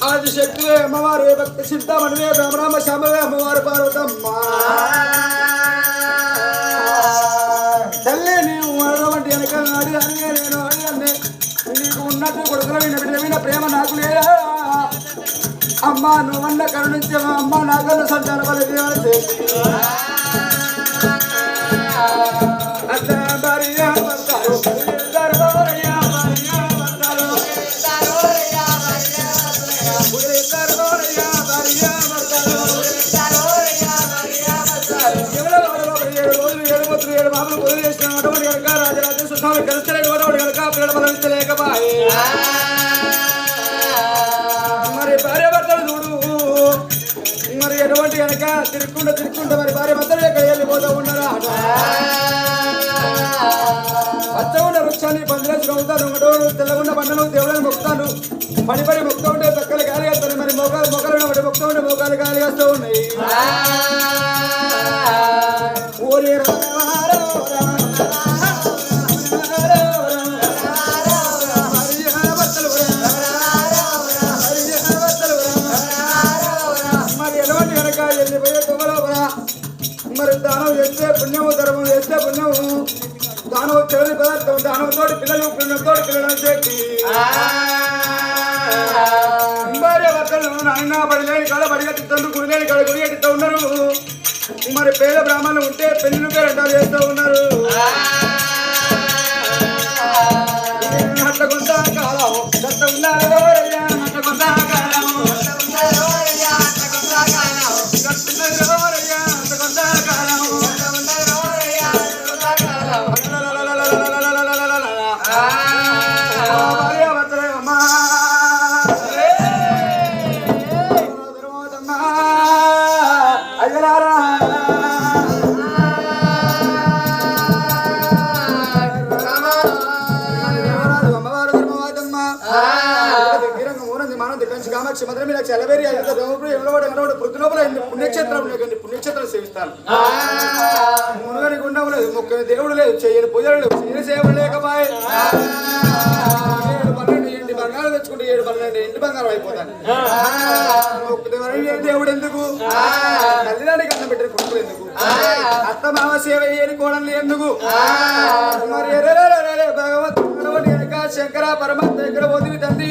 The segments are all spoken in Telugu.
ఆదిశక్తులే అమ్మవారు ఏ భక్తి చింతామణివే రామరామ శ్యామవే అమ్మవారు పార్వతమ్మ. తల్లి నీవు అడవంటి వెనక అడి అన్నే నేను అడి అన్నే. నీకు ఉన్నట్టు కొడుకుల విన్న బిడ్డ ప్రేమ నాకు లేదా? అమ్మ నువ్వన్న కరుణించే అమ్మ నాకన్న సంతాన బలి దేవత రోజులు ఏడు పొత్తులు ఏడు పొదులు చేసిన అటువంటి కనుక రాజరాజ సుస్వామి కలిస్తలేడు అటువంటి కనుక పిల్లల బలమించలేకపాయే మరి భార్య భర్తలు చూడు. మరి ఎటువంటి కనుక తిరుక్కుంటూ తిరుక్కుంటూ మరి భార్య భర్తలు ఎక్కడ వెళ్ళిపోతూ ఉన్నారా? పచ్చ వృక్షాన్ని పందిరేసి నవ్వుతాను ఒకటోడు తెల్లగున్న పంటను దేవుళ్ళని మొక్కుతాను. పడి పడి మొక్కుతూ ఉంటే పక్కలు గాలి వేస్తాను మరి మొక్కలు మొక్కలు ఒకటి మొక్కుతూ ఉంటే మొక్కలు గాలి వేస్తూ ఉన్నాయి. మరి దానం చేస్తే పుణ్యము ధర్మం చేస్తే పుణ్యము. దానం చెవిలి పదార్థం దానంతో పిల్లలు పుణ్యంతో పిల్లలను చేసి. భార్య భర్తలు నాయన బడిలేని కాడ బడిగట్టిద్దండు గుడిలేని కాడ గుడి కట్టిస్తూ ఉన్నారు. మరి పేద బ్రాహ్మణులు ఉంటే పెళ్ళి పేరంటాలు చేస్తూ ఉన్నారు. అట్లకుంటా కాలం కంచి కామాక్షి మధుర మీనాక్షి అలవేరి అయ్యుత రోమపురి ఎవలవాడు ఎవలవాడు పృథ్వీ లోపల ఎన్ని పుణ్యక్షేత్రం పుణ్యక్షేత్రం సేవిస్తాను. మునుగని గుండం లేదు మొక్కని దేవుడు లేదు చేయని పూజలు లేవు చేయని సేవలు లేకపాయే. బంగారం తెచ్చుకుంటే ఏడు పన్నెండు బంగారం అయిపోతాను దేవుడు ఎందుకు? తల్లిదండ్రికి అన్నం పెట్టిన కొడుకులు ఎందుకు? అత్త మామ సేవ చేయని కోడలు ఎందుకు? మరి భగవంతుడు శంకర పరమాత్మ దగ్గర వదిలి తండ్రి.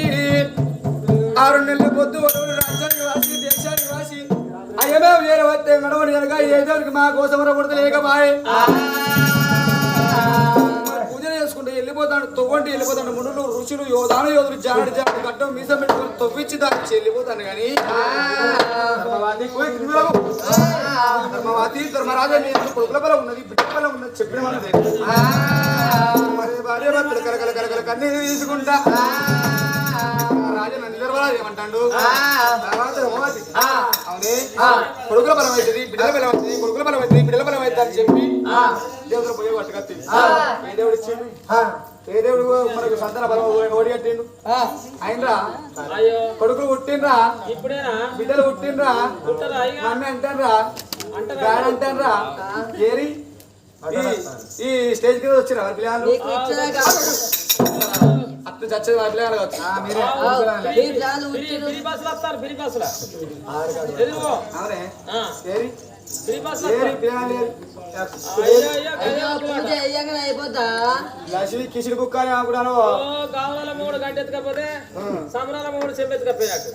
ఆరు నెలలు పొద్దు ఒడవుడు రాజ్యానికి వాసి దేశానికి వాసి అయ్యమే వేరే వస్తే మెడవని కనుక ఏదో మా కోసం కొడత లేకపాయే. మరి పూజలు చేసుకుంటే వెళ్ళిపోతాడు తొవ్వంటి వెళ్ళిపోతాడు. మునులు ఋషులు యోధాన యోధులు జాడు జాడు గడ్డం మీసం పెట్టుకొని తొవ్విచ్చి దాన్ని వెళ్ళిపోతాను కానీ. ధర్మవాది కోయి తిరుగులకు. ధర్మరాజా కొడుకుల బలం ఉన్నది బిడ్డ బలం ఉన్నది చెప్పిన మనదే మరి భార్య భర్తలు కలకల కలకల కన్నీ తీసుకుంటా. ఏమంటాడు? అవునే? కొడుకుల బలం అవుతుంది బిడ్డల బలం అవుతుంది కొడుకుల బలం అవుతుంది బిడ్డల బలం అవుతుంది అని చెప్పి దేవుడు పోయి పట్టుకత్తి ఏ దేవుడు ఇచ్చిండు? ఏ దేవుడు మనకు సంతాన బలం ఓడి కట్టిండు? అయినరా కొడుకులు పుట్టిండ్రా? ఇప్పుడేనా? బిడ్డలు అయ్యా మమ్మీ అంటారా? డాడ్ అంటారా ఏరి? ఈ- స్టేజ్ కింద వచ్చిరా వారి పిల్లలు? అత్త చచ్చేది కావచ్చు. ఫ్రీ బస్సులు వస్తారు ఫ్రీ బస్సులు. ఎదురుగో అవునే ఆ, ఏరి. ఫ్రీ బస్సులు ఏరి వస్తారు. పిల్లలు ఏరి. అయ్యో, అయ్యో, గయ్యాలు పిల్లలు. లక్ష్మి కిసిడి బుక్ అని అనుకున్నాను ఓ, గావాల మూడు గడ్డెత్తుకపోతే సమరాల మూడు చెంపెత్తుకపోయాడు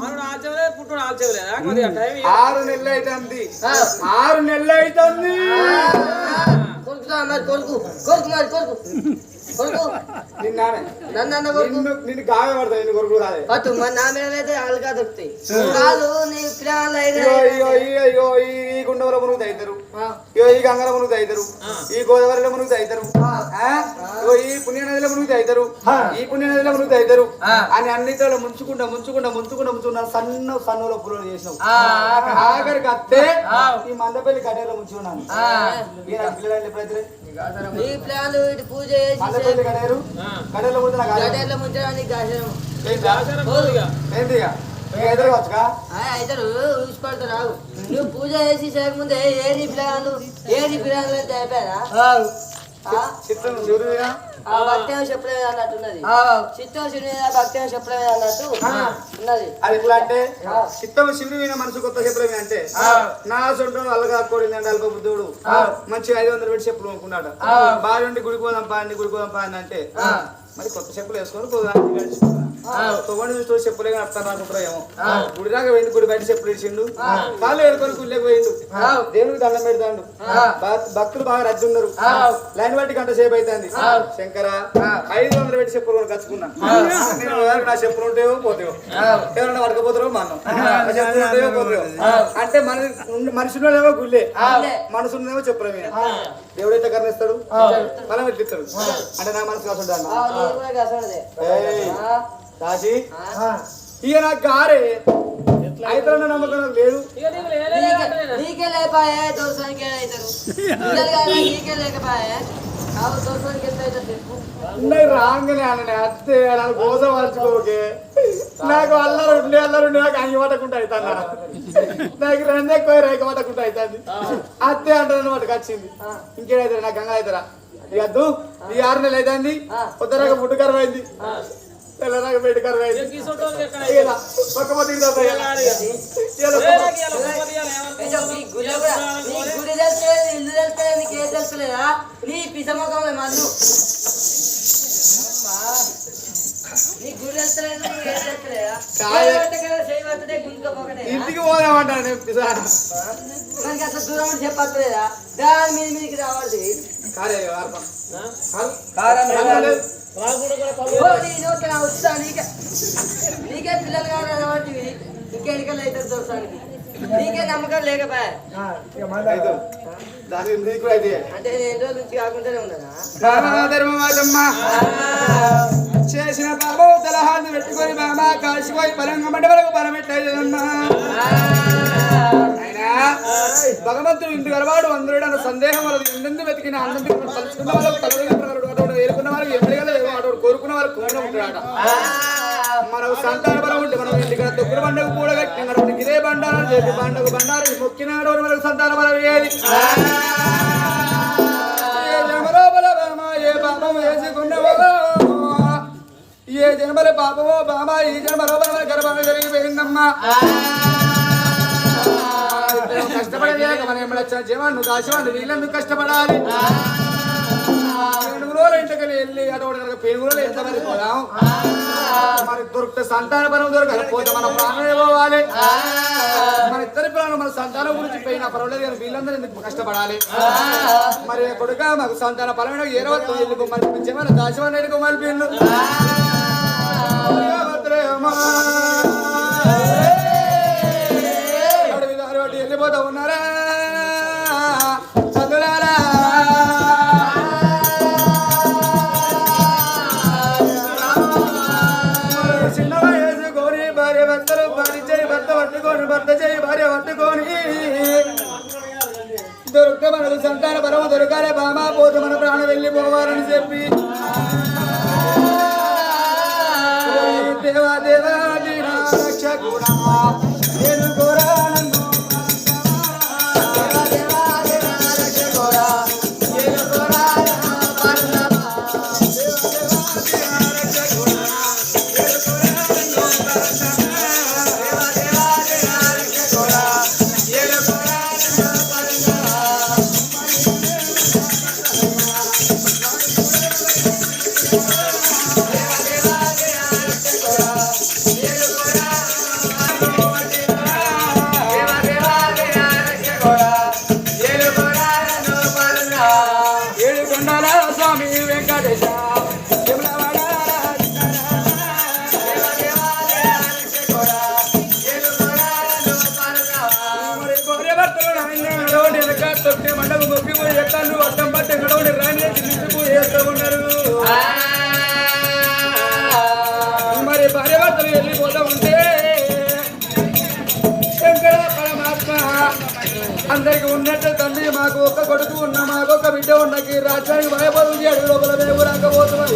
ఆరుడు ఆల్చెవలే పుట్టుడు ఆల్చెవలేదా? కొద్దిగా టైం ఇవ్వు. ఆరు నెలలు అవుతుంది ఆరు నెలలు అవుతుంది కొడుకుతా మరి కొడుకు. కొడుకు మరి నన్ను నిన్ను రాదే నా మీద అయితే ఆలుగా దొరుకుతాయి కాదు. నీ పిల్లలు అయితే అయ్యో అయ్యో అయ్యో ఈ గుండెలో మునుగు ఇగో ఈ గంగల మునుగు తైతారు ఈ గోదావరిలో మునుగు తైతారు ఇగో ఈ పుణ్య నదిలో మునుగు తైతారు ఈ పుణ్య నదిలో మునుగు తైతారు అని అన్నిటిలో ముంచుకుంటా ముంచుకుంటా ముంచుకుంటా ముంచుకుంటా సన్న సన్నులో పుల్లలు చేసినావు. ఆఖరికి అత్తే ఈ మందపల్లి కట్టేలో ముంచుకున్నాను. పిల్లలు ఎప్పుడైతే నీ పిల్లలు ఇటు పూజ చేసి ముంచడానికి రావు నువ్వు పూజ చేసి చేయకముందే ఏది పిల్లలు ఏది పిల్లలు అయితే అయిపోయారా ఆ? చిత్తం చూరుగా ఆ భక్తి చెప్పలేదు అన్నట్టున్నది చిత్తం శివుని మీద భక్తి చెప్పలేదు అన్నట్టు ఉన్నది. అది ఎట్లా అంటే చిత్తం శివుని మీద మనసు కొత్త చెప్పులు అంటే నా సొంత అల్లగా కూడిందంటే అల్ప బుద్ధుడు మంచి ఐదు వందలు పెట్టి చెప్పులు కొనుక్కున్నాడు బావి నుండి గుడికి పోదాం పాండి గుడికి పోదాం పాండి అంటే మరి కొత్త చెప్పులు వేసుకొని పోదాం. తొగని చూస్తూ చెప్పులే కడతాను అనుకుంటారు ఏమో. గుడి దాకా పోయింది గుడి బయట చెప్పులు ఇచ్చిండు. కాళ్ళు ఏడుకొని గుళ్ళకి పోయిండు. దేవుడికి దండం పెడతాడు. భక్- భక్తులు బాగా రద్దు ఉన్నారు. లైన్ బట్టి గంట సేపు అవుతుంది శంకర ఐదు వందలు పెట్టి చెప్పులు కొనుక్కు కచ్చుకున్నా నా చెప్పులు ఉంటాయో పోతాయో. ఎవరైనా పడకపోతారో మనం. చెప్పులు ఉంటాయో పోతాయో. అంటే మన మనుషుల్లోనేమో గుళ్ళే. మనసులోనేమో చెప్పుల మీద. దేవుడైతే కర్ణిస్తాడు మనం ఎట్లిస్తాడు అంటే నా మనసు కాకుండా రాజీ? ఇక నాకు గారే. అయితే నమ్మకం నాకు లేదు. నీకు లేపాయే దోసానికి అవుతారు? నీకే లేకపోయే? రాగానే అన్న అత్తే నన్ను కోసం మర్చిపోకే నాకు అల్లరు ఉండే అల్లరు ఉండే నాకు అంగి పట్టకుండా అవుతాను నాకు రెండు ఎక్కువ రేఖ పట్టకుండా అవుతుంది అత్తే అంటాను వాటికి వచ్చింది. ఇంకేదైతే నాకు గంగ అవుతారా? ఇక అద్దు ఈ ఆరు నెలలు అవుతుంది. ఫుడ్ కరువు అయింది. తెల్లనాక నీ ఇంటికి పోదామంటాను నేను పిసాను. మనకి అంత దూరం అని చెప్పట్లేదా? దాని మీద మీదకి రావాలి. కారే. కారం. వస్తా నీకే. నీకే పిల్లలు కాదు అన్నవాటివి ఇంకే ఎన్నికలు అవుతారు దోసానికి నీకే నమ్మకం లేకపోయా. అంటే నేను ఎన్ని రోజుల నుంచి కాకుండానే ఉన్నానా? చేసిన పాపం తలహాన్ని పెట్టుకొని బాబా కాసిపోయి పరంగా మంట వరకు పరమెట్లయిదమ్మా భగవంతుడు ఇంటి గలవాడు అందరుడు అన్న సందేహం వలదు ఎందెందు వెతికిన అన్నం తలుచుకున్న వాళ్ళకు తలవేలుకున్న ఏరుకున్న వారికి ఎప్పటికల్లా అటు కోరుకున్న వారు కూడా ఉంటాడట. మనకు సంతాన బలం ఉంటే మనం ఇంటికి తొక్కుడు పండుగ కూడా కట్టిన ఇదే బండారం చేతి పండుగ బండారం మొక్కినాడు మనకు సంతాన బలం ఏది? ఏ జన్మలో పాపం వేసుకున్నావో? ఏ జన్మల పాపమో బామా ఈ జన్మలో బలమ గర్భం జరిగిపోయిందమ్మా కష్టపడలేక మనం ఏమన్నా జీవాన్ని దాశవాన్ని వీళ్ళందుకు కష్టపడాలి. పెనుగులో ఇంటికి వెళ్ళి అటువంటి పెనుగులో ఎంత మంది పోదాం? మరి దొరికితే సంతాన బలం దొరకకపోతే మన ప్రాణమే పోవాలి. మన ఇద్దరి ప్రాణం మన సంతానం గురించి పోయినా పర్వాలేదు కానీ వీళ్ళందరూ ఎందుకు కష్టపడాలి? మరి కొడుక మాకు సంతాన బలమైన ఏరవత్వం వెళ్ళి మరి జీవన దాశవాన్ని ఎడుకో మరి వీళ్ళు దారి ఉన్నారా చదువులారా చిన్న వయసు భార్య భర్తలు భార్య చేయి భర్త పట్టుకొని భర్త చేయి భార్య పట్టుకొని. మనకు సంతాన పరమ దొరకాలి బామా పోతు మన ప్రాణం వెళ్ళిపోవాలని చెప్పి. మాకు ఒక కొడుకు ఉన్న మాకు ఒక బిడ్డ ఉన్నకి రాజ్యానికి భయపడు అడుగు లోపల మేము రాకపోతున్నాం.